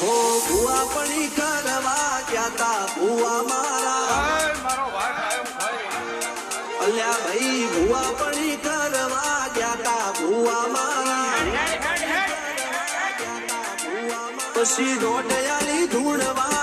હો ભુવા પડી કરવા ગયા તા ભુવા મારા? અલ્યા ભાઈ ભુવા પડી કરવા ગયા તા ભુવા મારા? પછી દોઢયાની ધૂળવા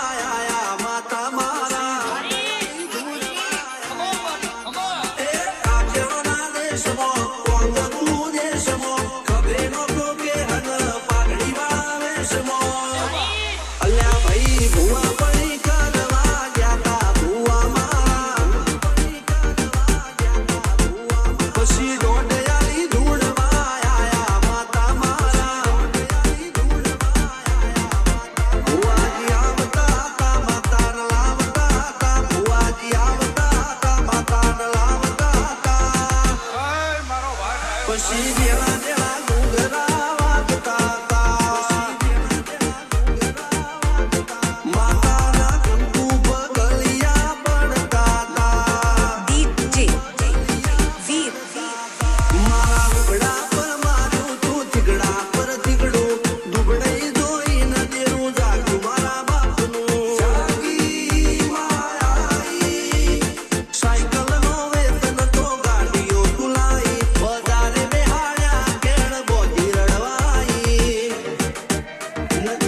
she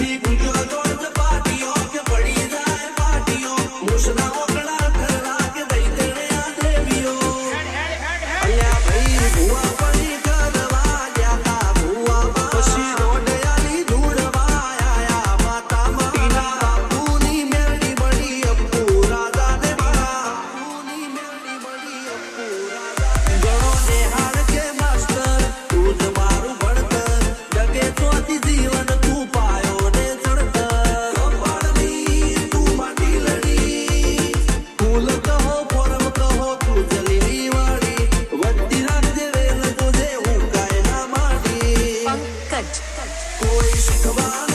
Keep Boys, come on.